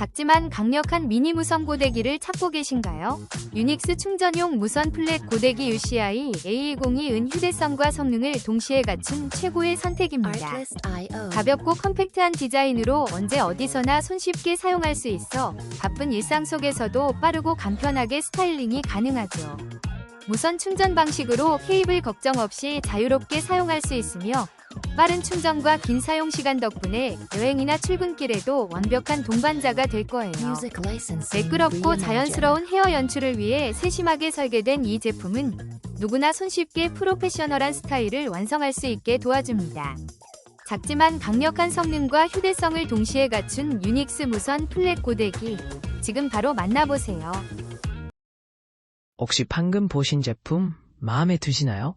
작지만 강력한 미니 무선 고데기를 찾고 계신가요? 유닉스 충전용 무선 플랫 고데기 UCI A202은 휴대성과 성능을 동시에 갖춘 최고의 선택입니다. 가볍고 컴팩트한 디자인으로 언제 어디서나 손쉽게 사용할 수 있어 바쁜 일상 속에서도 빠르고 간편하게 스타일링이 가능하죠. 무선 충전 방식으로 케이블 걱정 없이 자유롭게 사용할 수 있으며 빠른 충전과 긴 사용 시간 덕분에 여행이나 출근길에도 완벽한 동반자가 될 거예요. 매끄럽고. 자연스러운 헤어 연출을 위해 세심하게 설계된 이 제품은 누구나 손쉽게 프로페셔널한 스타일을 완성할 수 있게 도와줍니다. 작지만 강력한 성능과 휴대성을 동시에 갖춘 유닉스 무선 플랫 고데기. 지금 바로 만나보세요. 혹시 방금 보신 제품 마음에 드시나요?